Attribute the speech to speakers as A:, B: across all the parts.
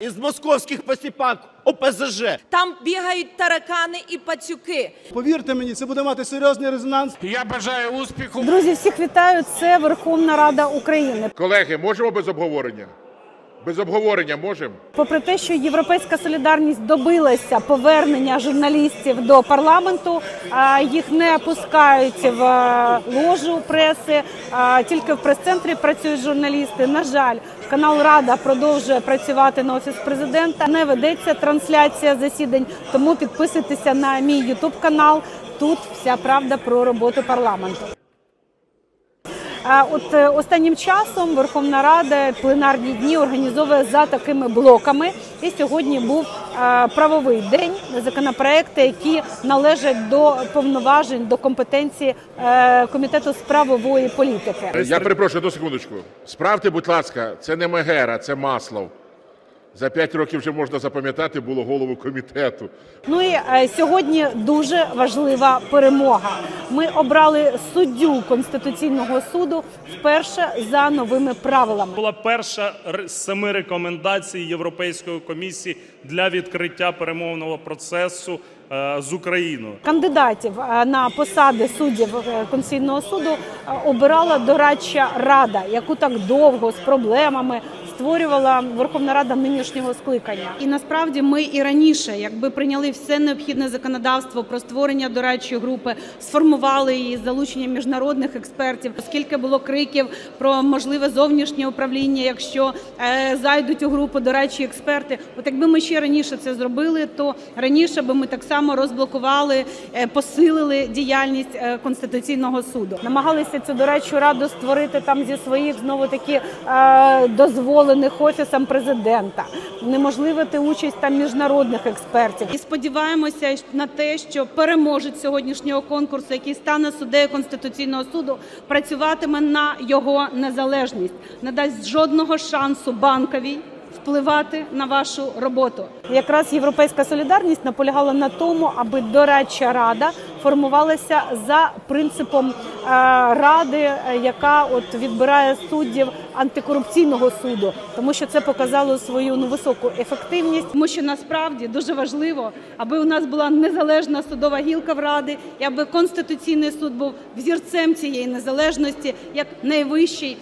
A: із московських посіпак ОПЗЖ.
B: Там бігають таракани і пацюки.
C: Повірте мені, це буде мати серйозний резонанс.
D: Я бажаю успіху.
E: Друзі, всіх вітаю. Це Верховна Рада України.
F: Колеги, можемо без обговорення? Без обговорення можемо?
E: Попри те, що Європейська солідарність добилася повернення журналістів до парламенту, їх не пускають в ложу преси. Тільки в прес-центрі працюють журналісти. На жаль, канал Рада продовжує працювати на офіс президента. Не ведеться трансляція засідань. Тому підписуйтеся на мій Ютуб канал. Тут вся правда про роботу парламенту. От е, останнім часом Верховна Рада пленарні дні організовує за такими блоками. І сьогодні був е, правовий день законопроекти, які належать до повноважень до компетенції е, комітету з правової політики.
F: Я перепрошую, до секундочку. Справте, будь ласка, це не Мегера, це Маслов. За п'ять років вже можна запам'ятати було голову комітету.
E: Ну і е, сьогодні дуже важлива перемога. Ми обрали суддю конституційного суду вперше за новими правилами.
G: була перша з семи рекомендацій Європейської комісії для відкриття перемовного процесу е, з Україною.
E: Кандидатів е, на посади суддів е, Конституційного суду е, обирала дорадча рада, яку так довго з проблемами створювала Верховна Рада нинішнього скликання.
H: І насправді ми і раніше, якби прийняли все необхідне законодавство про створення дорадчої групи, сформували її з залученням міжнародних експертів, оскільки було криків про можливе зовнішнє управління, якщо е, зайдуть у групу дорадчі експерти. От якби ми ще раніше це зробили, то раніше би ми так само розблокували, е, посилили діяльність е, конституційного суду.
E: Намагалися цю дорадчу раду створити там зі своїх знову таки е, дозволених офісом президента, неможливити участь там міжнародних експертів.
H: І сподіваємося на те, що переможець сьогоднішнього конкурсу, який стане суддею конституційного суду, працюватиме на його незалежність, не дасть жодного шансу банковій впливати на вашу роботу.
E: Якраз європейська солідарність наполягала на тому, аби дорадча рада формувалася за принципом е, ради, е, яка от відбирає суддів антикорупційного суду, тому що це показало свою ну високу ефективність.
H: Тому що насправді дуже важливо, аби у нас була незалежна судова гілка в ради, і аби конституційний суд був взірцем цієї незалежності як найвищий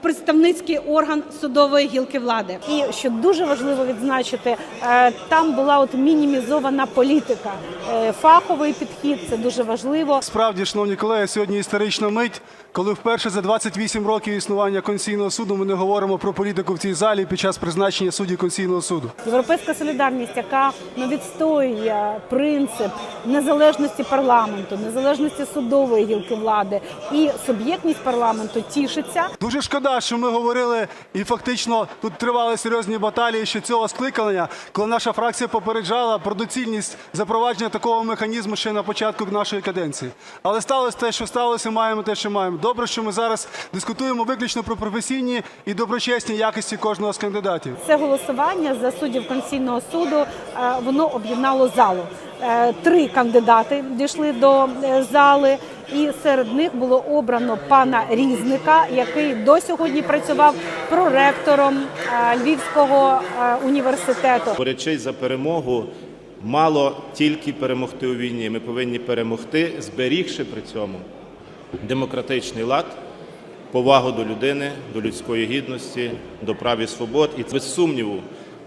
H: представницький орган судової гілки влади.
E: І що дуже важливо відзначити, е, там була от мінімізована політика, Е, фаховий підхід. Це дуже важливо.
C: Справді, шановні колеги, сьогодні історична мить, коли вперше за 28 років існування Конституційного суду ми не говоримо про політику в цій залі під час призначення суддів Конституційного суду.
E: Європейська солідарність, яка ну, відстоює принцип незалежності парламенту, незалежності судової гілки влади і суб'єктність парламенту тішиться.
C: Дуже шкода, що ми говорили і фактично тут тривали серйозні баталії ще цього скликання, коли наша фракція попереджала про доцільність запровадження такого механізму ще на початку нашої каденції. Але сталося те, що сталося, маємо те, що маємо. Добре, що ми зараз дискутуємо виключно про професійні і доброчесні якості кожного з кандидатів.
E: Це голосування за суддів Конституційного суду е, воно об'єднало залу. Е, Три кандидати дійшли до е, зали, і серед них було обрано пана Різника, який до сьогодні працював проректором е, Львівського е, університету.
I: Борючись за перемогу, мало тільки перемогти у війні. Ми повинні перемогти, зберігши при цьому демократичний лад, повагу до людини, до людської гідності, до прав і свобод. І без сумніву,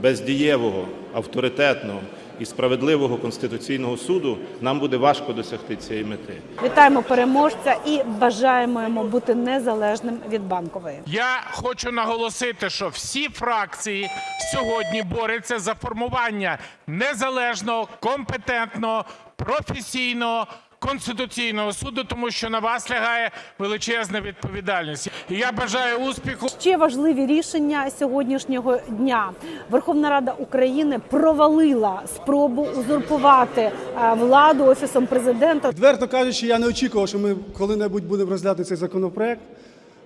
I: без дієвого, авторитетного і справедливого конституційного суду нам буде важко досягти цієї мети.
E: Вітаємо переможця і бажаємо йому бути незалежним від банкової.
D: Я хочу наголосити, що всі фракції сьогодні борються за формування незалежного, компетентного, професійного. Конституційного суду, тому що на вас лягає величезна відповідальність. І я бажаю успіху.
E: Ще важливі рішення сьогоднішнього дня. Верховна Рада України провалила спробу узурпувати е, владу офісом президента.
C: Відверто кажучи, я не очікував, що ми коли-небудь будемо розглядати цей законопроект.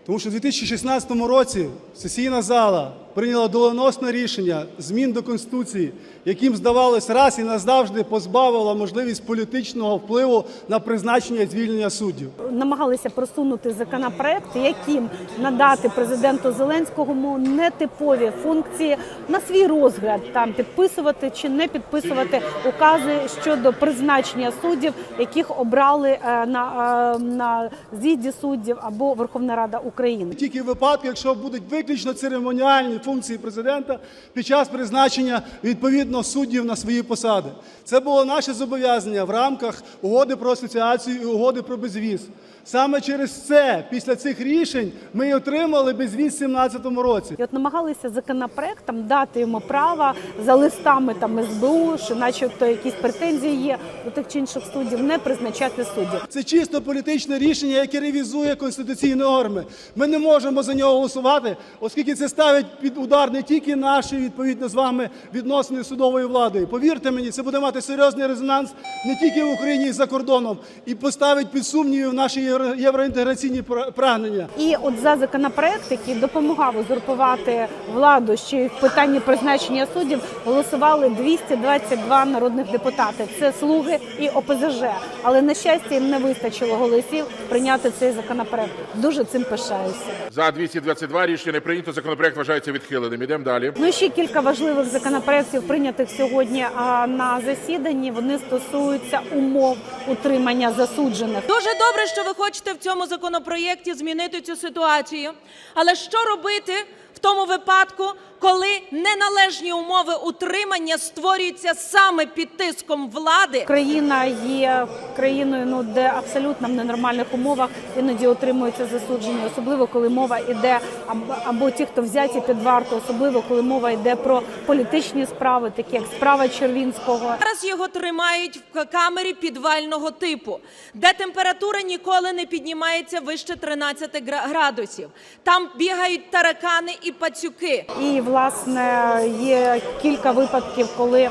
C: Тому що в 2016 році сесійна зала прийняла доленосне рішення змін до Конституції, яким, здавалось, раз і назавжди позбавила можливість політичного впливу на призначення і звільнення суддів.
E: намагалися просунути законопроект, яким надати президенту Зеленському нетипові функції на свій розгляд, там підписувати чи не підписувати укази щодо призначення суддів, яких обрали е, на, е, на з'їзді суддів або Верховна Рада України.
C: Тільки в випадку, якщо будуть виключно церемоніальні функції президента під час призначення відповідно суддів на свої посади. Це було наше зобов'язання в рамках угоди про асоціацію і угоди про безвіз. Саме через це, після цих рішень, ми й отримали безвіз в 2017 році.
E: І от намагалися законопроектом дати йому право за листами там СБУ, що начебто якісь претензії є до тих чи інших суддів, не призначати суддів.
C: Це чисто політичне рішення, яке ревізує конституційні норми. Ми не можемо за нього голосувати, оскільки це ставить під удар не тільки наші відповідно з вами відносини з судовою владою. Повірте мені, це буде мати серйозний резонанс не тільки в Україні і за кордоном, і поставить під сумнів наші євроінтеграційні прагнення.
E: І от за законопроект, який допомагав узурпувати владу ще й в питанні призначення суддів, голосували 222 народних депутати. Це слуги і ОПЗЖ. Але на щастя їм не вистачило голосів прийняти цей законопроект. Дуже цим пишаюся.
F: За 222 рішення не прийнято. Законопроект вважається відхиленим. Ідемо далі.
E: Ну ще кілька важливих законопроектів прийнятих сьогодні а, на засіданні. Вони стосуються умов утримання засуджених.
B: Дуже добре, що ви хочете в цьому законопроєкті змінити цю ситуацію. Але що робити в тому випадку, коли неналежні умови утримання створюються саме під тиском влади?
E: Україна є країною, ну де абсолютно в ненормальних умовах іноді отримуються засуджені, особливо коли мова йде або, або ті, хто взяті під варту, особливо коли мова йде про політичні справи, такі як справа Червінського.
B: Зараз його тримають в камері підвального типу, де температура ніколи не піднімається вище 13 гра- градусів. Там бігають таракани і пацюки.
E: І власне є кілька випадків, коли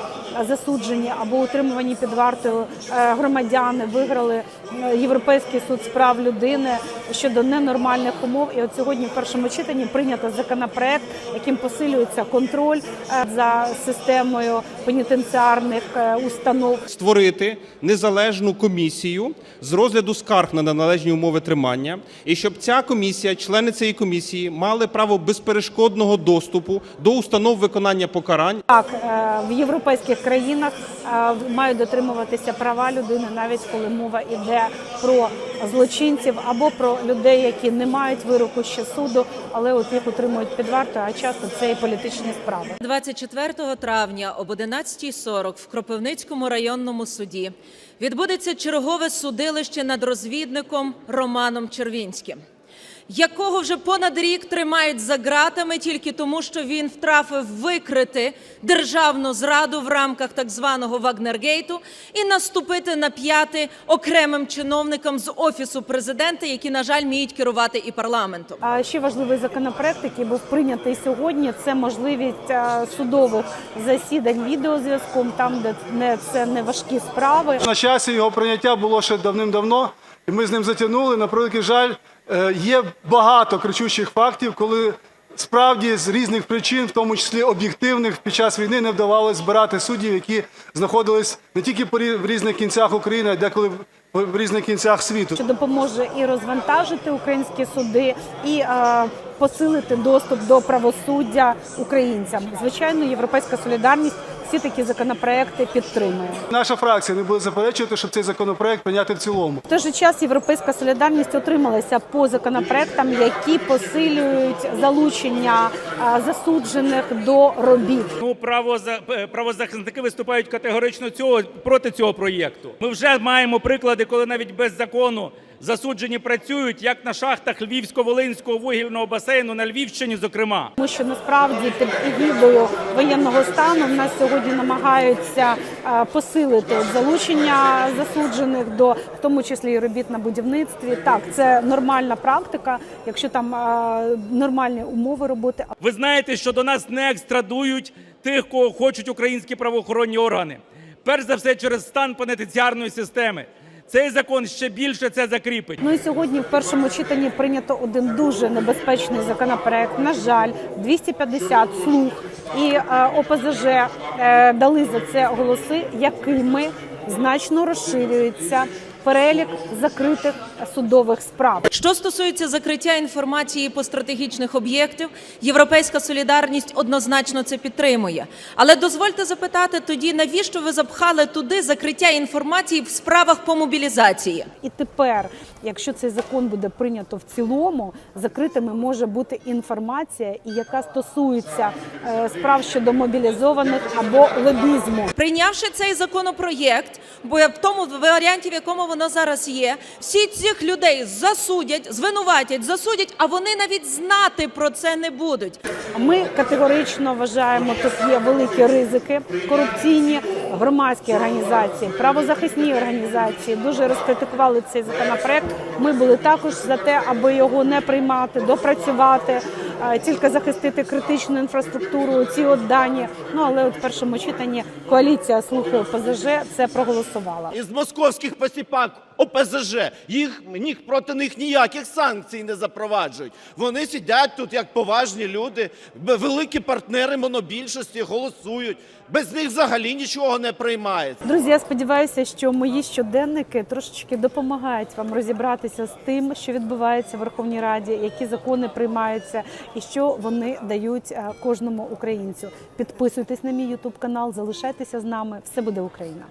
E: засуджені або утримувані під вартою е, громадяни виграли е, Європейський суд з прав людини щодо ненормальних умов. І от сьогодні в першому читанні прийнято законопроект, яким посилюється контроль е, за системою пенітенціарних е, установ.
J: створити незалежну комісію з розгляду скарг на неналежні умови тримання, і щоб ця комісія, члени цієї комісії, мали право безперешкодного доступу до установ виконання покарань.
E: Так, е, в європейських країнах мають дотримуватися права людини, навіть коли мова йде про злочинців або про людей, які не мають вироку ще суду, але от їх утримують під вартою, а часто це і політичні справи.
B: 24 травня об 11.40 в Кропивницькому районному суді відбудеться чергове судилище над розвідником Романом Червінським, якого вже понад рік тримають за ґратами тільки тому, що він втрафив викрити державну зраду в рамках так званого Вагнергейту і наступити на п'яти окремим чиновникам з офісу президента, які, на жаль, вміють керувати і парламентом.
E: А ще важливий законопроект, який був прийнятий сьогодні, це можливість судових засідань відеозв'язком, там де не це не важкі справи.
C: На часі його прийняття було ще давним-давно, і ми з ним затягнули. На превеликий жаль, є багато кричущих фактів, коли справді з різних причин, в тому числі об'єктивних, під час війни не вдавалося збирати суддів, які знаходились не тільки в різних кінцях України, а деколи в різних кінцях світу.
E: що допоможе і розвантажити українські суди, і е, посилити доступ до правосуддя українцям. Звичайно, європейська солідарність всі такі законопроекти підтримує.
C: Наша фракція не буде заперечувати, щоб цей законопроект прийняти в цілому.
E: В той же час європейська солідарність отрималася по законопроектам, які посилюють залучення засуджених до робіт.
K: Ну, правоза- е, правозахисники виступають категорично цього проти цього проєкту. Ми вже маємо приклади, коли навіть без закону засуджені працюють, як на шахтах Львівсько-Волинського вугільного басейну на Львівщині, зокрема.
E: Тому що насправді під егідою воєнного стану в нас сьогодні намагаються е, посилити залучення засуджених до в тому числі і робіт на будівництві. Так, це нормальна практика, якщо там е, нормальні умови роботи.
K: Ви знаєте, що до нас не екстрадують тих, кого хочуть українські правоохоронні органи. Перш за все, через стан пенітенціарної системи. Цей закон ще більше це закріпить.
E: Ну і сьогодні в першому читанні прийнято один дуже небезпечний законопроект. На жаль, 250 слуг і е, ОПЗЖ е, дали за це голоси, якими значно розширюється перелік закритих судових справ.
B: Що стосується закриття інформації по стратегічних об'єктів, Європейська солідарність однозначно це підтримує. Але дозвольте запитати тоді, навіщо ви запхали туди закриття інформації в справах по мобілізації?
E: І тепер, якщо цей закон буде прийнято в цілому, закритими може бути інформація, і яка стосується е, справ щодо мобілізованих або лобізму.
B: Прийнявши цей законопроєкт, бо в тому варіанті, в якому воно зараз є, всі цих людей засудять, звинуватять, засудять, а вони навіть знати про це не будуть.
E: Ми категорично вважаємо, тут є великі ризики корупційні громадські організації, правозахисні організації дуже розкритикували цей законопроект. Ми були також за те, аби його не приймати, допрацювати, тільки захистити критичну інфраструктуру. Ці от дані. Ну але от в першому читанні коаліція слухи ОПЗЖ це проголосувала.
A: Із московських посіпак ОПЗЖ. Їх ні, проти них ніяких санкцій не запроваджують. Вони сидять тут як поважні люди, великі партнери монобільшості голосують. Без них взагалі нічого не приймається.
E: Друзі, я сподіваюся, що мої щоденники трошечки допомагають вам розібратися з тим, що відбувається в Верховній Раді, які закони приймаються і що вони дають е, кожному українцю. Підписуйтесь на мій Ютуб канал, залишайтеся з нами. Все буде Україна.